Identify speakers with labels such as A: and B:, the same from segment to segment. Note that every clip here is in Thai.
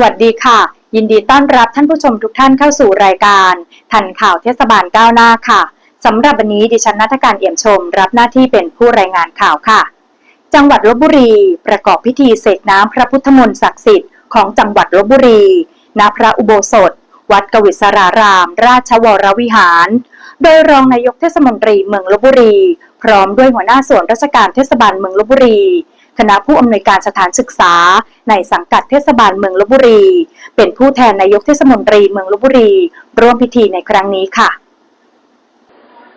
A: สวัสดีค่ะ ยินดีต้อนรับท่านผู้ชมทุกท่านเข้าสู่รายการทันข่าวเทศบาลก้าวหน้าค่ะสำหรับวันนี้ดิฉันนัทการเอี่ยมชม รับหน้าที่เป็นผู้รายงานข่าวค่ะ จังหวัดลบบุรี ประกอบพิธีเสกน้ำพระพุทธมนต์ศักดิ์สิทธิ์ของจังหวัดลบบุรีณพระอุโบสถ วัดกวิศราราม ราชวรวิหาร โดยรองนายกเทศมนตรีเมืองลบบุรี พร้อมด้วยหัวหน้าส่วนราชการเทศบาลเมืองลบบุรี คณะผู้อำนวยการสถานศึกษา ในสังกัดเทศบาลเมืองลบบุรี เป็นผู้แทนนายกเทศมนตรีเมืองลบบุรี ร่วมพิธีในครั้งนี้ค่ะ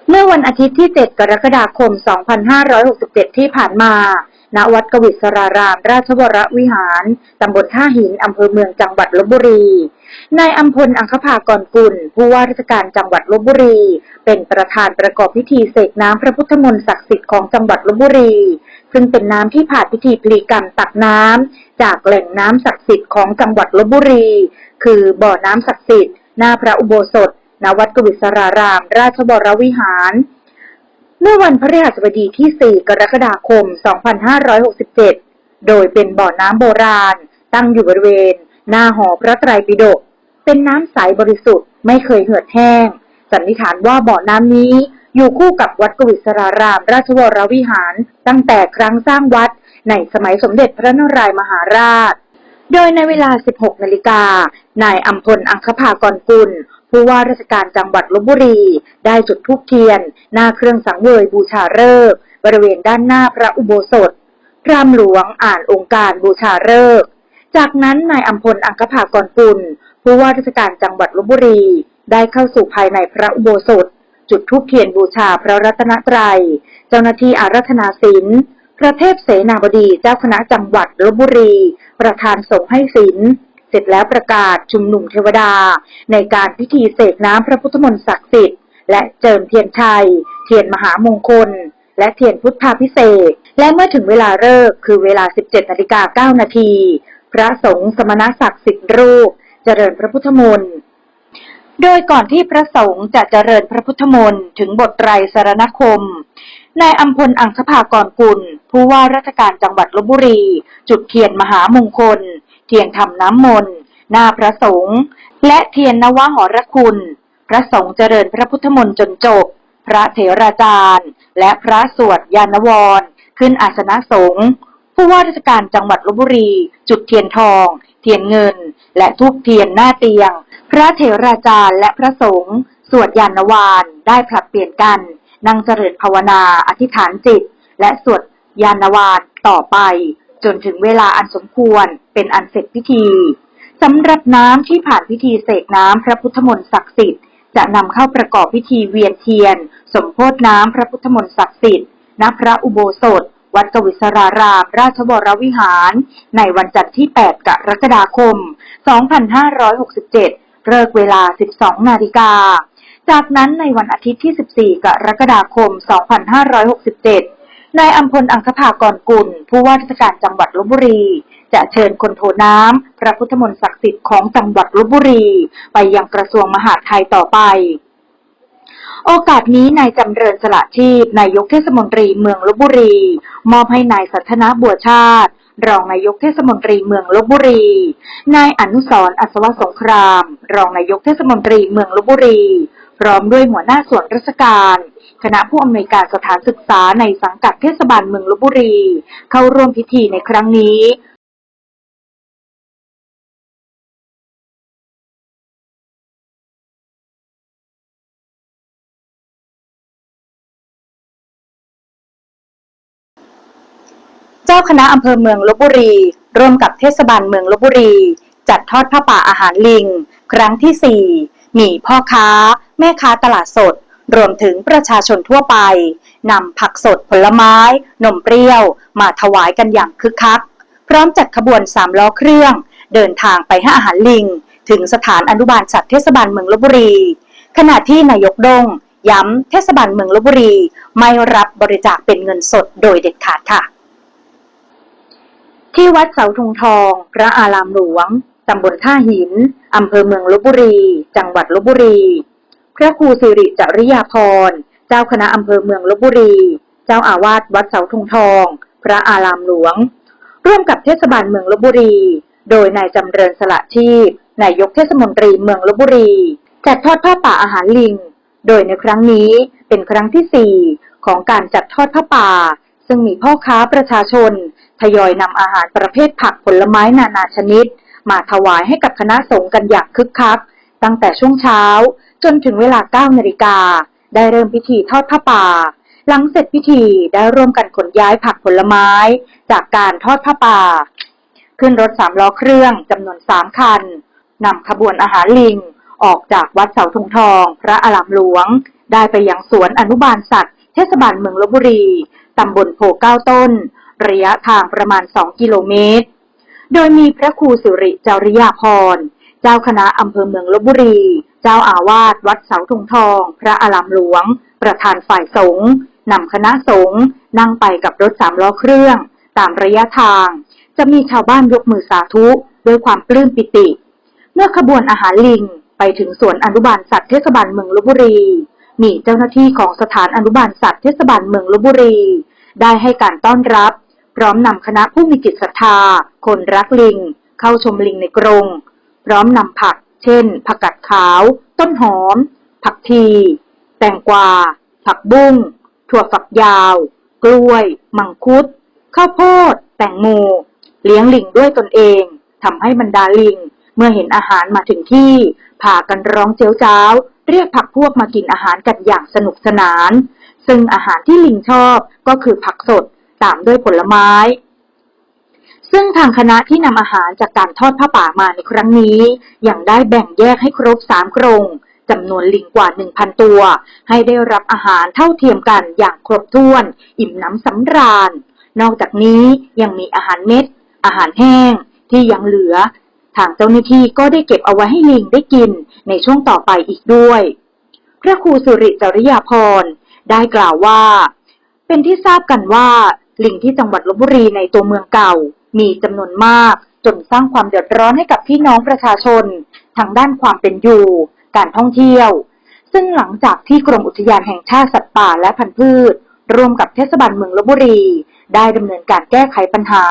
A: เมื่อวันอาทิตย์ที่ 7 กรกฎาคม 2567 ที่ผ่านมาณวัดกวิศราราม ราชวรวิหาร ตำบลท่าหิน อำเภอเมืองจังหวัดลบบุรี นายอัมพลอังคภากรกุล ผู้ว่าราชการจังหวัดลบบุรี เป็นประธานประกอบพิธีเสกน้ำพระพุทธมนต์ศักดิ์สิทธิ์ของจังหวัดลบบุรี ซึ่งเป็นน้ำที่ผ่านพิธีพลีกรรมตักน้ำจากแหล่งน้ำศักดิ์สิทธิ์ของจังหวัดลบบุรี คือบ่อน้ำศักดิ์สิทธิ์หน้าพระอุโบสถณวัดกวิศราราม ราชวรวิหาร เมื่อวันพฤหัสบดีที่ 4 กรกฎาคม 2567 โดยเป็นบ่อน้ำโบราณ ตั้งอยู่บริเวณ หน้าหอพระไตรปิฎกเป็นน้ำใสบริสุทธิ์ไม่เคยเหือดแห้งสันนิษฐานว่าบ่อน้ำนี้ อยู่คู่กับวัดกวิศราราม ราชวรวิหาร ตั้งแต่ครั้งสร้างวัด ในสมัยสมเด็จพระนารายมหาราช โดยในเวลา 16 นาฬิกา นายอัมพลอังคภากรกุล ผู้ว่าราชการจังหวัดลบบุรี ได้จุดธูปเทียน หน้าเครื่องสังเวยบูชาฤกษ์บริเวณด้านหน้าพระอุโบสถ พรามหลวงอ่านองค์การบูชาฤกษ์จากนั้นนายอัมพลอังคภากรกุล ผู้ว่าราชการจังหวัดลบบุรี ได้เข้าสู่ภายในพระอุโบสถ จุดธูปเทียนบูชาพระรัตนตรัย เจ้าหน้าที่อารัธนาศีลพระเทพเสนาบดีเจ้าคณะจังหวัดลบบุรี ประธานสงฆ์ให้ศีลเสร็จแล้วประกาศชุมนุมเทวดา ในการพิธีเสกน้ำพระพุทธมนต์ศักดิ์สิทธิ์และเจิมเทียนชัย เทียนมหามงคล และเทียนพุทธาพิเศษ และเมื่อถึงเวลาเลิกคือเวลา 17นาฬิกา9นาที พระสงฆ์สมณศักดิ์สิบรูป เจริญพระพุทธมนต์ โดยก่อนที่พระสงฆ์จะเจริญพระพุทธมนต์ถึงบทไตรสารณคม นายอัมพลอังคภากรกุล ผู้ว่าราชการจังหวัดลบบุรี จุดเทียนมหามงคล เทียนทำน้ำมนต์หน้าพระสงฆ์และเทียนนวหรคุณ พระสงฆ์เจริญพระพุทธมนต์จนจบ พระเถราจารย์ และพระสวดยานวร ขึ้นอาสนะสงฆ์ผู้ว่าราชการจังหวัดลบบุรี จุดเทียนทอง เทียนเงิน และทูบเทียนหน้าเตียง พระเถราจารย์และพระสงฆ์สวดยานวารได้ผลัดเปลี่ยนกันนั่งเจริญภาวนาอธิษฐานจิต และสวดยานวารต่อไป จนถึงเวลาอันสมควรเป็นอันเสร็จพิธีสำหรับน้ำที่ผ่านพิธีเสกน้ำพระพุทธมนต์ศักดิ์สิทธิ์จะนำเข้าประกอบพิธีเวียนเทียน สมโพธน้ำพระพุทธมนต์ศักดิ์สิทธิ์ณพระอุโบสถ วัดกวิศราราม ราชวรวิหาร ในวันจันทร์ที่ 8 กรกฎาคม 2567 เลิกเวลา 12 นาฬิกา จากนั้นในวันอาทิตย์ที่ 14 กรกฎาคม 2567 นายอัมพลอังคภากรกุล ผู้ว่าราชการจังหวัดลบบุรี จะเชิญคนโทน้ำ พระพุทธมนต์ศักดิ์สิทธิ์ของจังหวัดลบบุรี ไปยังกระทรวงมหาดไทยต่อไปโอกาสนี้นายจำเริญสละชีพนายกเทศมนตรีเมืองลบบุรี มอบให้นายสัทนาบัวชาติ รองนายกเทศมนตรีเมืองลบบุรี นายอนุสรอัศวสงคราม รองนายกเทศมนตรีเมืองลบบุรี พร้อมด้วยหัวหน้าส่วนราชการ คณะผู้อำนวยการสถานศึกษาในสังกัดเทศบาลเมืองลบบุรี เข้าร่วมพิธีในครั้งนี้ จ้าคณะอำเภอเมืองลบบุรี ร่วมกับเทศบาลเมืองลบบุรี จัดทอดผ้าป่าอาหารลิง ครั้งที่ 4 มีพ่อค้า แม่ค้าตลาดสด รวมถึงประชาชนทั่วไปนำผักสดผลไม้ นมเปรี้ยว มาถวายกันอย่างคึกคัก พร้อมจัดขบวนสามล้อเครื่อง เดินทางไปให้อาหารลิง ถึงสถานอนุบาลสัตว์เทศบาลเมืองลบบุรี ขณะที่นายกดงย้ำเทศบาลเมืองลบบุรี ไม่รับบริจาคเป็นเงินสดโดยเด็ดขาดค่ะ ที่วัดเสาธงทอง พระอารามหลวง ตำบลท่าหิน อำเภอเมืองลบบุรี จังหวัดลบบุรี พระครูสิริจริยาภรเจ้าคณะอำเภอเมืองลบบุรี เจ้าอาวาสวัดเสาธงทอง พระอารามหลวง ร่วมกับเทศบาลเมืองลบบุรี โดยนายจำเริญสละชีพ นายกเทศมนตรีเมืองลบบุรี จัดทอดผ้าป่าอาหารลิง โดยในครั้งนี้เป็นครั้งที่ 4 ของการจัดทอดผ้าป่า ซึ่งมีพ่อค้าประชาชน ทยอยนำอาหารประเภทผักผลไม้นานาชนิด มาถวายให้กับคณะสงฆ์กันอย่างคึกคัก ตั้งแต่ช่วงเช้า จนถึงเวลา 9 นาฬิกา ได้เริ่มพิธีทอดผ้าป่า หลังเสร็จพิธีได้ร่วมกันขนย้ายผักผลไม้ จากการทอดผ้าป่า ขึ้นรถสามล้อเครื่องจำนวนสามคันนำขบวนอาหารลิง ออกจากวัดเสาธงทอง พระอารามหลวง ได้ไปยังสวนอนุบาลสัตว์ เทศบาลเมืองลบบุรี ตำบลโพเก้าต้น ระยะทางประมาณ 2 กิโลเมตร โดยมีพระครูสิริจริยาพร เจ้าคณะอำเภอเมืองลบบุรี เจ้าอาวาสวัดเสาธงทอง พระอารามหลวง ประธานฝ่ายสงฆ์นำคณะสงฆ์นั่งไปกับรถสามล้อเครื่อง ตามระยะทาง จะมีชาวบ้านยกมือสาธุด้วยความปลื้มปิติ เมื่อขบวนอาหารลิงไปถึงสวนอนุบาลสัตว์เทศบาลเมืองลบบุรี มีเจ้าหน้าที่ของสถานอนุบาลสัตว์เทศบาลเมืองลบบุรี ได้ให้การต้อนรับ พร้อมนำคณะผู้มีจิตศรัทธา คนรักลิง เข้าชมลิงในกรง พร้อมนำผัก เช่น ผักกาดขาว ต้นหอม ผักที แตงกวา ผักบุ้ง ถั่วฝักยาว กล้วย มังคุด ข้าวโพด แตงโม เลี้ยงลิงด้วยตนเองทำให้บรรดาลิง เมื่อเห็นอาหารมาถึงที่พากันร้องเจียวจ้าว เรียกผักพวกมากินอาหารกันอย่างสนุกสนาน ซึ่งอาหารที่ลิงชอบก็คือผักสด ตามด้วยผลไม้ ซึ่งทางคณะที่นำอาหารจากการทอดผ้าป่ามาในครั้งนี้ ยังได้แบ่งแยกให้ครบสามกรงจำนวนลิงกว่า 1,000 ตัว ให้ได้รับอาหารเท่าเทียมกันอย่างครบถ้วน อิ่มน้ำสำราญ นอกจากนี้ยังมีอาหารเม็ด อาหารแห้ง ที่ยังเหลือ ทางเจ้าหน้าที่ก็ได้เก็บเอาไว้ให้ลิงได้กินในช่วงต่อไปอีกด้วย พระครูสุริจริยาพรได้กล่าวว่า เป็นที่ทราบกันว่า ลิงที่จังหวัดลบบุรีในตัวเมืองเก่า มีจำนวนมาก จนสร้างความเดือดร้อนให้กับพี่น้องประชาชน ทางด้านความเป็นอยู่ การท่องเที่ยว ซึ่งหลังจากที่กรมอุทยานแห่งชาติสัตว์ป่าและพันธุ์พืช ร่วมกับเทศบาลเมืองลบบุรี ได้ดำเนินการแก้ไขปัญหา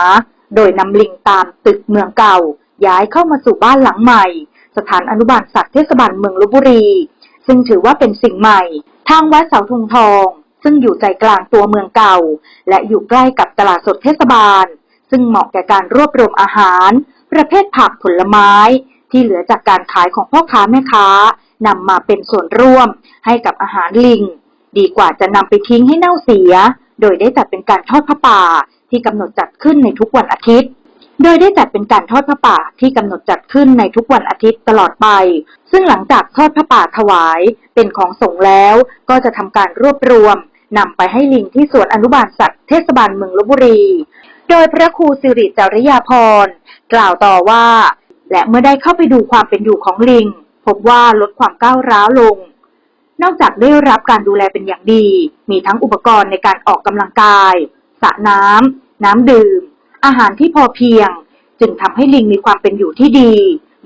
A: โดยนำลิงตามตึกเมืองเก่า ย้ายเข้ามาสู่บ้านหลังใหม่ สถานอนุบาลสัตว์เทศบาลเมืองลบบุรี ซึ่งถือว่าเป็นสิ่งใหม่ ทางวัดเสาธงทอง ซึ่งอยู่ใจกลางตัวเมืองเก่า และอยู่ใกล้กับตลาดสดเทศบาล ซึ่งเหมาะแก่การรวบรวมอาหาร ประเภทผักผลไม้ ที่เหลือจากการขายของพ่อค้าแม่ค้านำมาเป็นส่วนร่วมให้กับอาหารลิง ดีกว่าจะนำไปทิ้งให้เน่าเสีย โดยได้จัดเป็นการทอดผ้าป่าที่กำหนดจัดขึ้นในทุกวันอาทิตย์ โดยได้จัดเป็นการทอดผ้าป่าที่กำหนดจัดขึ้นในทุกวันอาทิตย์ตลอดไป ซึ่งหลังจากทอดผ้าป่าถวายเป็นของสงฆ์แล้ว ก็จะทำการรวบรวม นำไปให้ลิงที่สวนอนุบาลสัตว์เทศบาลเมืองลบบุรี โดยพระครูสิริจริยาพรกล่าวต่อว่า และเมื่อได้เข้าไปดูความเป็นอยู่ของลิง พบว่าลดความก้าวร้าวลง นอกจากได้รับการดูแลเป็นอย่างดี มีทั้งอุปกรณ์ในการออกกำลังกายสระน้ำน้ำดื่ม อาหารที่พอเพียง จึงทำให้ลิงมีความเป็นอยู่ที่ดี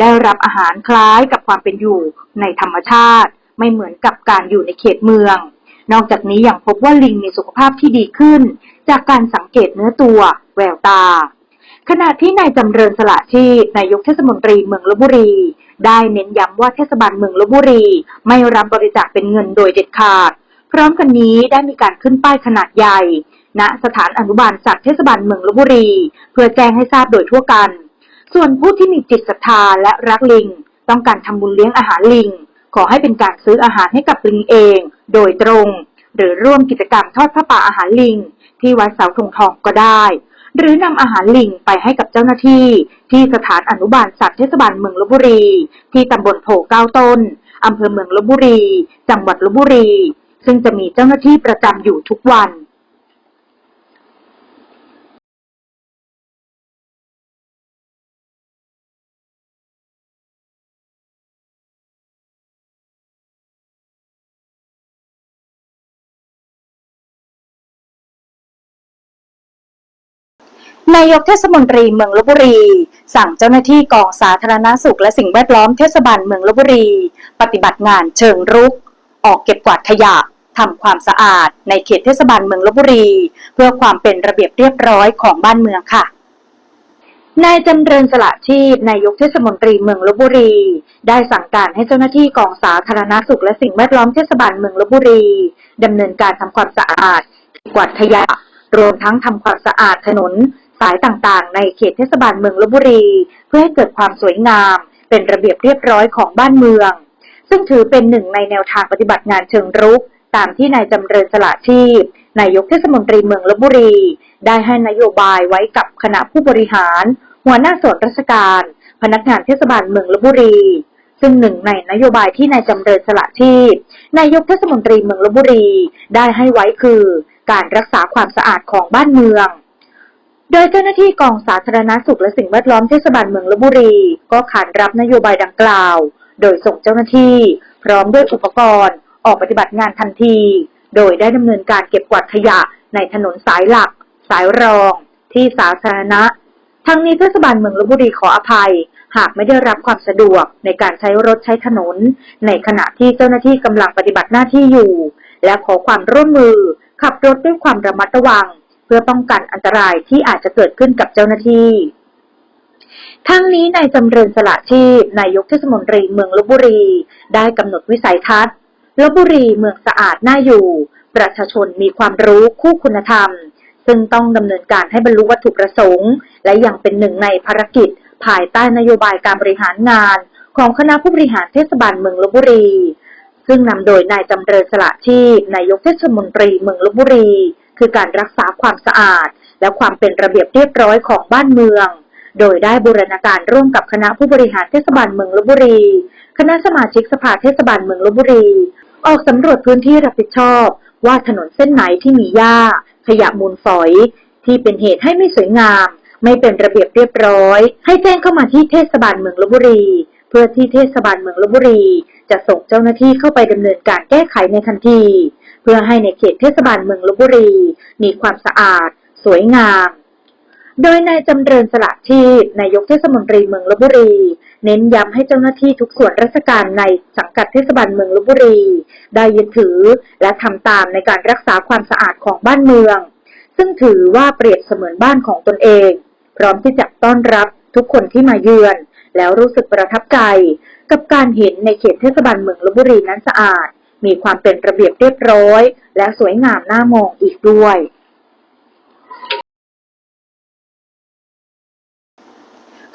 A: ได้รับอาหารคล้ายกับความเป็นอยู่ในธรรมชาติ ไม่เหมือนกับการอยู่ในเขตเมือง นอกจากนี้ยังพบว่าลิงมีสุขภาพที่ดีขึ้น จากการสังเกตเนื้อตัว แววตา ขณะที่นายจำเริญสละชีพนายกเทศมนตรีเมืองลบบุรี ได้เน้นย้ำว่าเทศบาลเมืองลบบุรี ไม่รับบริจาคเป็นเงินโดยเด็ดขาด พร้อมกันนี้ได้มีการขึ้นป้ายขนาดใหญ่ ณสถานอนุบาลสัตว์เทศบาลเมืองลบบุรี เพื่อแจ้งให้ทราบโดยทั่วกัน ส่วนผู้ที่มีจิตศรัทธาและรักลิง ต้องการทำบุญเลี้ยงอาหารลิง ขอให้เป็นการซื้ออาหารให้กับลิงเอง โดยตรง หรือร่วมกิจกรรมทอดผ้าป่าอาหารลิง ที่วัดเสาธงทองก็ได้ หรือนำอาหารลิงไปให้กับเจ้าหน้าที่ ที่สถานอนุบาลสัตว์เทศบาลเมืองลบบุรี ที่ตำบลโพเก้าต้นอำเภอเมืองลบบุรี จังหวัดลบบุรี ซึ่งจะมีเจ้าหน้าที่ประจำอยู่ทุกวัน นายกเทศมนตรีเมืองลบบุรี สั่งเจ้าหน้าที่กองสาธารณาสุขและสิ่งแวดล้อมเทศบาลเมืองลบบุรี ปฏิบัติงานเชิงรุก ออกเก็บกวาดขยะทำความสะอาดในเขตเทศบาลเมืองลบบุรี เพื่อความเป็นระเบียบเรียบร้อยของบ้านเมืองค่ะนายจำเริญสละชีพนายกเทศมนตรีเมืองลบบุรี ได้สั่งการให้เจ้าหน้าที่กองสาธารณสุขและสิ่งแวดล้อมเทศบาลเมืองลบบุรีดำเนินการทำความสะอาด กวาดขยะ รวมทั้งทำความสะอาดถนน สายต่างๆ ในเขตเทศบาลเมืองลบบุรี เพื่อให้เกิดความสวยงาม เป็นระเบียบเรียบร้อยของบ้านเมือง ซึ่งถือเป็นหนึ่งในแนวทางปฏิบัติงานเชิงรุก ตามที่นายจำเริญสละชีพนายกเทศมนตรีเมืองลบบุรี ได้ให้นโยบายไว้กับคณะผู้บริหาร หัวหน้าส่วนราชการ พนักงานเทศบาลเมืองลบบุรีซึ่งหนึ่งในนโยบายที่นายจำเริญสละชีพนายกเทศมนตรีเมืองลบบุรี ได้ให้ไว้คือ การรักษาความสะอาดของบ้านเมือง โดยเจ้าหน้าที่กองสาธารณสุขและสิ่งแวดล้อมเทศบาลเมืองลบบุรี ก็ขานรับนโยบายดังกล่าว โดยส่งเจ้าหน้าที่ พร้อมด้วยอุปกรณ์ ออกปฏิบัติงานทันที โดยได้ดำเนินการเก็บกวาดขยะในถนนสายหลัก สายรอง ที่สาธารณะ ทั้งนี้เทศบาลเมืองลบบุรีขออภัย หากไม่ได้รับความสะดวกในการใช้รถใช้ถนน ในขณะที่เจ้าหน้าที่กำลังปฏิบัติหน้าที่อยู่ และขอความร่วมมือ ขับรถด้วยความระมัดระวัง เพื่อป้องกันอันตรายที่อาจจะเกิดขึ้นกับเจ้าหน้าที่ ทั้งนี้นายจำเริญสละชีพนายกเทศมนตรีเมืองลบบุรี ได้กำหนดวิสัยทัศน์ลบบุรีเมืองสะอาดน่าอยู่ ประชาชนมีความรู้คู่คุณธรรม ซึ่งต้องดำเนินการให้บรรลุวัตถุประสงค์ และยังเป็นหนึ่งในภารกิจ ภายใต้นโยบายการบริหารงาน ของคณะผู้บริหารเทศบาลเมืองลบบุรี ซึ่งนำโดยนายจำเริญสละชีพนายกเทศมนตรีเมืองลบบุรี คือการรักษาความสะอาด และความเป็นระเบียบเรียบร้อยของบ้านเมือง โดยได้บูรณาการร่วมกับคณะผู้บริหารเทศบาลเมืองลบบุรี คณะสมาชิกสภาเทศบาลเมืองลบบุรี ออกสำรวจพื้นที่รับผิดชอบ ว่าถนนเส้นไหนที่มีหญ้า ขยะมูลฝอย ที่เป็นเหตุให้ไม่สวยงาม ไม่เป็นระเบียบเรียบร้อย ให้แจ้งเข้ามาที่เทศบาลเมืองลบบุรี เพื่อที่เทศบาลเมืองลบบุรี จะส่งเจ้าหน้าที่เข้าไปดำเนินการแก้ไขในทันที เพื่อให้ในเขตเทศบาลเมืองลบบุรี มีความสะอาด สวยงาม โดยนายจำเริญสละชีพนายกเทศมนตรีเมืองลบบุรี เน้นย้ำให้เจ้าหน้าที่ทุกส่วนราชการในสังกัดเทศบาลเมืองลบบุรี ได้ยึดถือและทำตามในการรักษาความสะอาดของบ้านเมือง ซึ่งถือว่าเปรียบเสมือนบ้านของตนเอง พร้อมที่จะต้อนรับทุกคนที่มาเยือน แล้วรู้สึกประทับใจ กับการเห็นในเขตเทศบาลเมืองลบบุรีนั้นสะอาด มีความเป็นระเบียบเรียบร้อย และสวยงามน่ามองอีกด้วย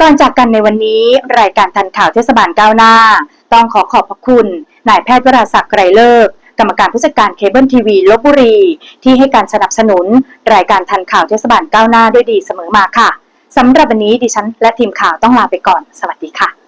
A: ก่อนจากกันในวันนี้ รายการทันข่าวเทศบาลก้าวหน้า ต้องขอขอบพระคุณ นายแพทย์วราศักดิ์ไกรเลิกกรรมการผู้จัดการเคเบิลทีวีลบบุรี ที่ให้การสนับสนุน รายการทันข่าวเทศบาลก้าวหน้าด้วยดีเสมอมาค่ะสำหรับวันนี้ดิฉันและทีมข่าวต้องลาไปก่อน สวัสดีค่ะ